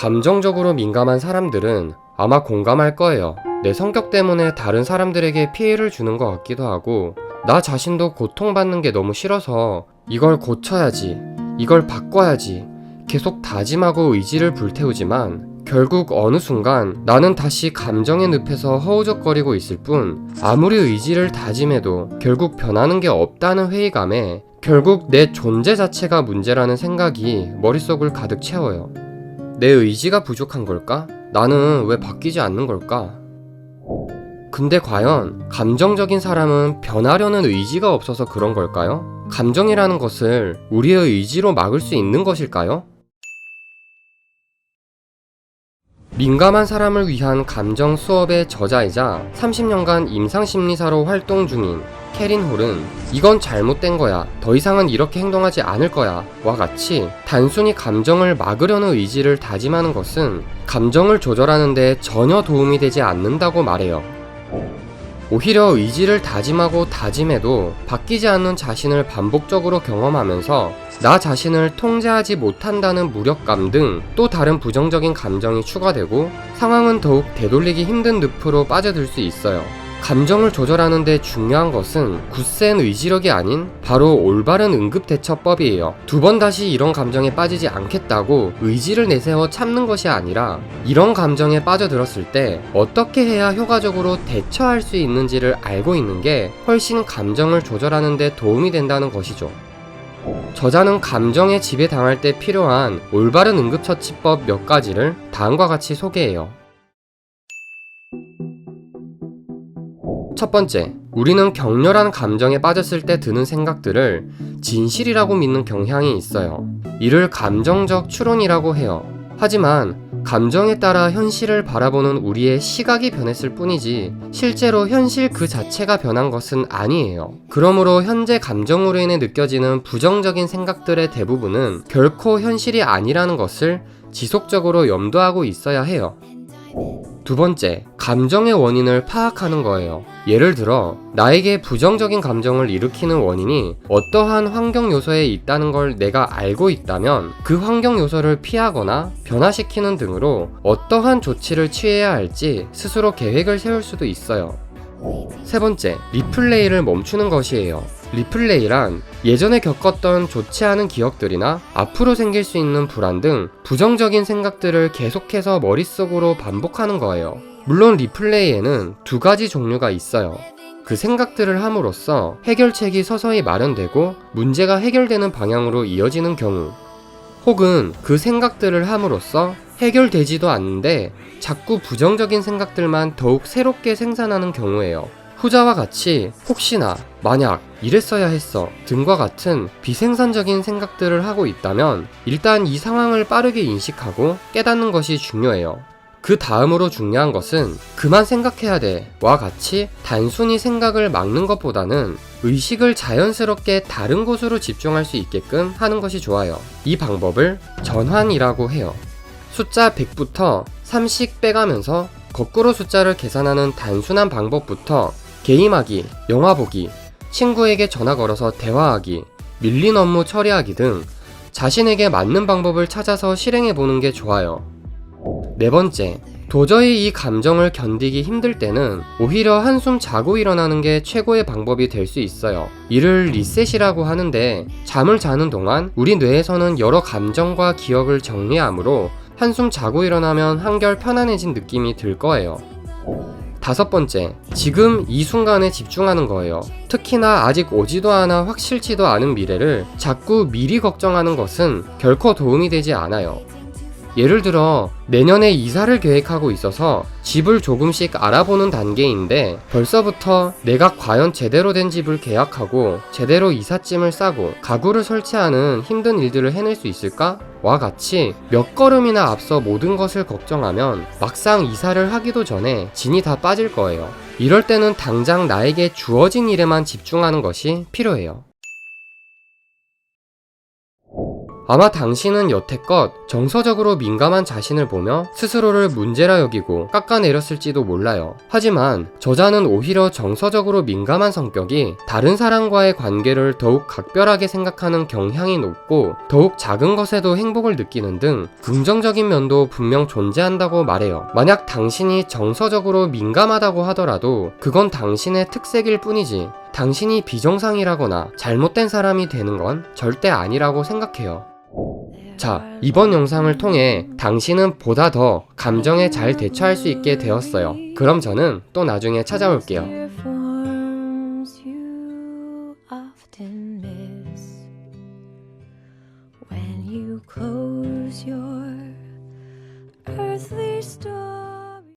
감정적으로 민감한 사람들은 아마 공감할 거예요. 내 성격 때문에 다른 사람들에게 피해를 주는 것 같기도 하고, 나 자신도 고통받는 게 너무 싫어서 이걸 고쳐야지, 이걸 바꿔야지, 계속 다짐하고 의지를 불태우지만, 결국 어느 순간 나는 다시 감정의 늪에서 허우적거리고 있을 뿐, 아무리 의지를 다짐해도 결국 변하는 게 없다는 회의감에 결국 내 존재 자체가 문제라는 생각이 머릿속을 가득 채워요. 내 의지가 부족한 걸까? 나는 왜 바뀌지 않는 걸까? 근데 과연 감정적인 사람은 변하려는 의지가 없어서 그런 걸까요? 감정이라는 것을 우리의 의지로 막을 수 있는 것일까요? 민감한 사람을 위한 감정 수업의 저자이자 30년간 임상심리사로 활동 중인 캐린 홀은 이건 잘못된 거야. 더 이상은 이렇게 행동하지 않을 거야. 와 같이 단순히 감정을 막으려는 의지를 다짐하는 것은 감정을 조절하는데 전혀 도움이 되지 않는다고 말해요. 오히려 의지를 다짐하고 다짐해도 바뀌지 않는 자신을 반복적으로 경험하면서 나 자신을 통제하지 못한다는 무력감 등 또 다른 부정적인 감정이 추가되고 상황은 더욱 되돌리기 힘든 늪으로 빠져들 수 있어요. 감정을 조절하는데 중요한 것은 굳센 의지력이 아닌 바로 올바른 응급대처법이에요. 두 번 다시 이런 감정에 빠지지 않겠다고 의지를 내세워 참는 것이 아니라 이런 감정에 빠져들었을 때 어떻게 해야 효과적으로 대처할 수 있는지를 알고 있는 게 훨씬 감정을 조절하는데 도움이 된다는 것이죠. 저자는 감정에 지배당할 때 필요한 올바른 응급처치법 몇 가지를 다음과 같이 소개해요. 첫 번째, 우리는 격렬한 감정에 빠졌을 때 드는 생각들을 진실이라고 믿는 경향이 있어요. 이를 감정적 추론이라고 해요. 하지만 감정에 따라 현실을 바라보는 우리의 시각이 변했을 뿐이지 실제로 현실 그 자체가 변한 것은 아니에요. 그러므로 현재 감정으로 인해 느껴지는 부정적인 생각들의 대부분은 결코 현실이 아니라는 것을 지속적으로 염두하고 있어야 해요. 두 번째, 감정의 원인을 파악하는 거예요. 예를 들어, 나에게 부정적인 감정을 일으키는 원인이 어떠한 환경 요소에 있다는 걸 내가 알고 있다면 그 환경 요소를 피하거나 변화시키는 등으로 어떠한 조치를 취해야 할지 스스로 계획을 세울 수도 있어요. 세 번째, 리플레이를 멈추는 것이에요. 리플레이란 예전에 겪었던 좋지 않은 기억들이나 앞으로 생길 수 있는 불안 등 부정적인 생각들을 계속해서 머릿속으로 반복하는 거예요. 물론 리플레이에는 두 가지 종류가 있어요. 그 생각들을 함으로써 해결책이 서서히 마련되고 문제가 해결되는 방향으로 이어지는 경우, 혹은 그 생각들을 함으로써 해결되지도 않는데 자꾸 부정적인 생각들만 더욱 새롭게 생산하는 경우예요. 후자와 같이 혹시나 만약 이랬어야 했어 등과 같은 비생산적인 생각들을 하고 있다면 일단 이 상황을 빠르게 인식하고 깨닫는 것이 중요해요. 그 다음으로 중요한 것은 그만 생각해야 돼. 와 같이 단순히 생각을 막는 것보다는 의식을 자연스럽게 다른 곳으로 집중할 수 있게끔 하는 것이 좋아요. 이 방법을 전환이라고 해요. 숫자 100부터 3씩 빼가면서 거꾸로 숫자를 계산하는 단순한 방법부터 게임하기, 영화 보기, 친구에게 전화 걸어서 대화하기, 밀린 업무 처리하기 등 자신에게 맞는 방법을 찾아서 실행해 보는 게 좋아요. 네 번째, 도저히 이 감정을 견디기 힘들 때는 오히려 한숨 자고 일어나는 게 최고의 방법이 될 수 있어요. 이를 리셋이라고 하는데 잠을 자는 동안 우리 뇌에서는 여러 감정과 기억을 정리하므로 한숨 자고 일어나면 한결 편안해진 느낌이 들 거예요. 다섯 번째, 지금 이 순간에 집중하는 거예요. 특히나 아직 오지도 않아 확실치도 않은 미래를 자꾸 미리 걱정하는 것은 결코 도움이 되지 않아요. 예를 들어 내년에 이사를 계획하고 있어서 집을 조금씩 알아보는 단계인데 벌써부터 내가 과연 제대로 된 집을 계약하고 제대로 이삿짐을 싸고 가구를 설치하는 힘든 일들을 해낼 수 있을까? 와 같이 몇 걸음이나 앞서 모든 것을 걱정하면 막상 이사를 하기도 전에 진이 다 빠질 거예요. 이럴 때는 당장 나에게 주어진 일에만 집중하는 것이 필요해요. 아마 당신은 여태껏 정서적으로 민감한 자신을 보며 스스로를 문제라 여기고 깎아내렸을지도 몰라요. 하지만 저자는 오히려 정서적으로 민감한 성격이 다른 사람과의 관계를 더욱 각별하게 생각하는 경향이 높고 더욱 작은 것에도 행복을 느끼는 등 긍정적인 면도 분명 존재한다고 말해요. 만약 당신이 정서적으로 민감하다고 하더라도 그건 당신의 특색일 뿐이지 당신이 비정상이라거나 잘못된 사람이 되는 건 절대 아니라고 생각해요. 자, 이번 영상을 통해 당신은 보다 더 감정에 잘 대처할 수 있게 되었어요. 그럼 저는 또 나중에 찾아올게요. earthly store.